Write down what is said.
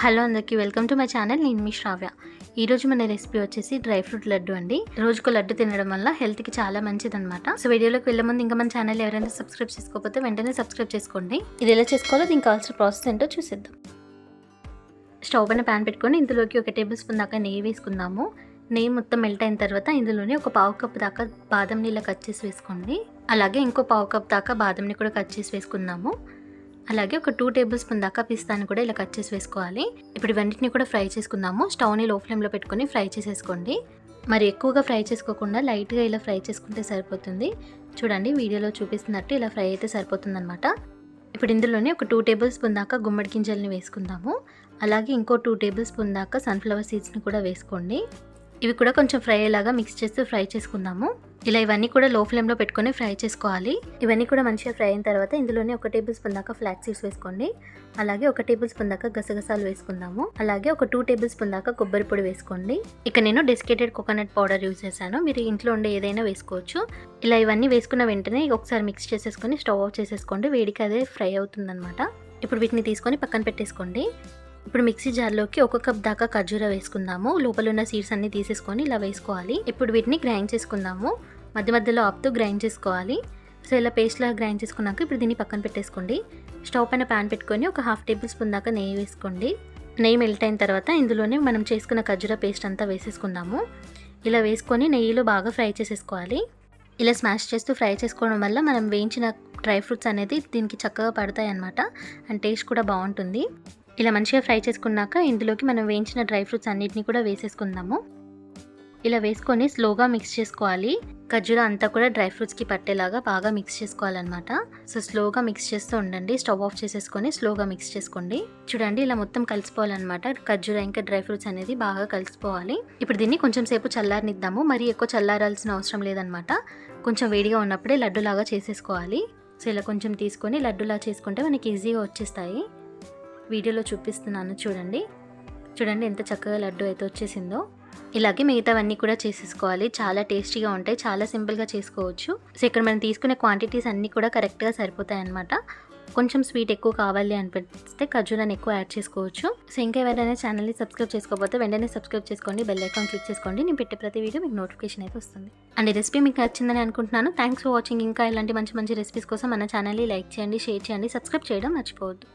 Hello అందరికీ welcome to my channel నేను మీ శ్రావ్య. ఈరోజు మన రెసిపీ వచ్చేసి డ్రై ఫ్రూట్ లడ్డు అండి. రోజుకు లడ్డు తినడం వల్ల హెల్త్కి చాలా మంచిదన్నమాట. సో వీడియోలోకి వెళ్ళే ముందు ఇంకా మన ఛానల్ ఎవరైనా సబ్స్క్రైబ్ చేసుకోకపోతే వెంటనే సబ్స్క్రైబ్ చేసుకోండి. ఇది ఎలా చేసుకోవాలో దీనికి కావాల్సిన ప్రాసెస్ ఏంటో చూసేద్దాం. స్టవ్ పైన ప్యాన్ పెట్టుకొని ఇందులోకి ఒక టేబుల్ స్పూన్ దాకా నెయ్యి వేసుకుందాము. నెయ్యి మొత్తం మెల్ట్ అయిన తర్వాత ఇందులోనే ఒక పావు కప్ దాకా బాదం నీళ్ళ కట్ చేసి వేసుకోండి. అలాగే ఇంకో పావు కప్ దాకా బాదంని కూడా కట్ చేసి వేసుకుందాము. అలాగే ఒక టూ టేబుల్ స్పూన్ దాకా పిస్తాను కూడా ఇలా కట్ చేసి వేసుకోవాలి. ఇప్పుడు ఇవన్నిటిని కూడా ఫ్రై చేసుకుందాము. స్టవ్ని లో ఫ్లేమ్లో పెట్టుకొని ఫ్రై చేసేసుకోండి. మరి ఎక్కువగా ఫ్రై చేసుకోకుండా లైట్గా ఇలా ఫ్రై చేసుకుంటే సరిపోతుంది. చూడండి వీడియోలో చూపిస్తున్నట్టు ఇలా ఫ్రై అయితే సరిపోతుందనమాట ఇప్పుడు ఇందులోనే ఒక టూ టేబుల్ స్పూన్ దాకా గుమ్మడి గింజల్ని వేసుకుందాము. అలాగే ఇంకో టూ టేబుల్ స్పూన్ దాకా సన్ఫ్లవర్ సీడ్స్ని కూడా వేసుకోండి. ఇవి కూడా కొంచెం ఫ్రై అయ్యేలాగా మిక్స్ చేస్తూ ఫ్రై చేసుకుందాము. ఇలా ఇవన్నీ కూడా లో ఫ్లేమ్లో పెట్టుకొని ఫ్రై చేసుకోవాలి. ఇవన్నీ కూడా మంచిగా ఫ్రై అయిన తర్వాత ఇందులోనే ఒక టేబుల్ స్పూన్ దాకా ఫ్లాక్ సీడ్స్ వేసుకోండి. అలాగే ఒక టేబుల్ స్పూన్ దాకా గసగసాలు వేసుకుందాము. అలాగే ఒక టూ టేబుల్ స్పూన్ దాకా కొబ్బరి పొడి వేసుకోండి. ఇక నేను డెస్కేటెడ్ కోకోనట్ పౌడర్ యూజ్ చేశాను. మీరు ఇంట్లో ఉండే ఏదైనా వేసుకోవచ్చు. ఇలా ఇవన్నీ వేసుకున్న వెంటనే ఒకసారి మిక్స్ చేసేసుకొని స్టవ్ ఆఫ్ చేసేసుకోండి. వేడికి అదే ఫ్రై అవుతుందన్నమాట. ఇప్పుడు వీటిని తీసుకొని పక్కన పెట్టేసుకోండి. ఇప్పుడు మిక్సీ జార్లోకి ఒక కప్ దాకా ఖర్జూర వేసుకుందాము. లోపల ఉన్న సీడ్స్ అన్ని తీసేసుకొని ఇలా వేసుకోవాలి. ఇప్పుడు వీటిని గ్రైండ్ చేసుకుందాము. మధ్య మధ్యలో ఆపుతూ గ్రైండ్ చేసుకోవాలి. సో ఇలా పేస్ట్లా గ్రైండ్ చేసుకున్నాక ఇప్పుడు దీన్ని పక్కన పెట్టేసుకోండి. స్టవ్ పైన ప్యాన్ పెట్టుకొని ఒక హాఫ్ టేబుల్ స్పూన్ దాకా నెయ్యి వేసుకోండి. నెయ్యి మెల్ట్ అయిన తర్వాత ఇందులోనే మనం చేసుకున్న ఖర్జూర పేస్ట్ అంతా వేసేసుకుందాము. ఇలా వేసుకొని నెయ్యిలో బాగా ఫ్రై చేసేసుకోవాలి. ఇలా స్మాష్ చేస్తూ ఫ్రై చేసుకోవడం వల్ల మనం వేయించిన డ్రై ఫ్రూట్స్ అనేది దీనికి చక్కగా పడతాయి అన్నమాట. అండ్ టేస్ట్ కూడా బాగుంటుంది. ఇలా మంచిగా ఫ్రై చేసుకున్నాక ఇందులోకి మనం వేయించిన డ్రై ఫ్రూట్స్ అన్నిటిని కూడా వేసేసుకుందాము. ఇలా వేసుకొని స్లోగా మిక్స్ చేసుకోవాలి. ఖర్జూర అంతా కూడా డ్రై ఫ్రూట్స్కి పట్టేలాగా బాగా మిక్స్ చేసుకోవాలన్నమాట. సో స్లోగా మిక్స్ చేస్తూ ఉండండి. స్టవ్ ఆఫ్ చేసేసుకొని స్లోగా మిక్స్ చేసుకోండి. చూడండి ఇలా మొత్తం కలిసిపోవాలన్నమాట. ఖర్జూర ఇంకా డ్రై ఫ్రూట్స్ అనేది బాగా కలిసిపోవాలి. ఇప్పుడు దీన్ని కొంచెం సేపు చల్లారనిద్దాము. మరి ఎక్కువ చల్లారాల్సిన అవసరం లేదనమాట కొంచెం వేడిగా ఉన్నప్పుడే లడ్డులాగా చేసేసుకోవాలి. సో ఇలా కొంచెం తీసుకొని లడ్డులా చేసుకుంటే మనకి ఈజీగా వచ్చేస్తాయి. వీడియోలో చూపిస్తున్నాను చూడండి. చూడండి ఎంత చక్కగా లడ్డు అయితే వచ్చేసిందో. ఇలాగే మిగతావన్నీ కూడా చేసేసుకోవాలి. చాలా టేస్టీగా ఉంటాయి. చాలా సింపుల్గా చేసుకోవచ్చు. సో ఇక్కడ మనం తీసుకునే క్వాంటిటీస్ అన్నీ కూడా కరెక్ట్గా సరిపోతాయి అన్నమాట కొంచెం స్వీట్ ఎక్కువ కావాలి అనిపిస్తే ఖర్జూరాన్ని ఎక్కువ యాడ్ చేసుకోవచ్చు. సో ఇంకా ఎవరైనా ఛానల్ని సబ్స్క్రైబ్ చేసుకోకపోతే వెంటనే సబ్స్క్రైబ్ చేసుకోండి. బెల్ ఐకాన్ క్లిక్ చేసుకోండి. నేను పెట్టే ప్రతి వీడియో మీకు నోటిఫికేషన్ అయితే వస్తుంది. అండ్ రెసిపీ మీకు నచ్చిందని అనుకుంటున్నాను. థ్యాంక్స్ ఫర్ వాచింగ్ ఇంకా ఇలాంటి మంచి మంచి రెసిపీస్ కోసం మన ఛానల్ని లైక్ చేయండి షేర్ చేయండి సబ్స్క్రైబ్ చేయడం మర్చిపోవద్దు.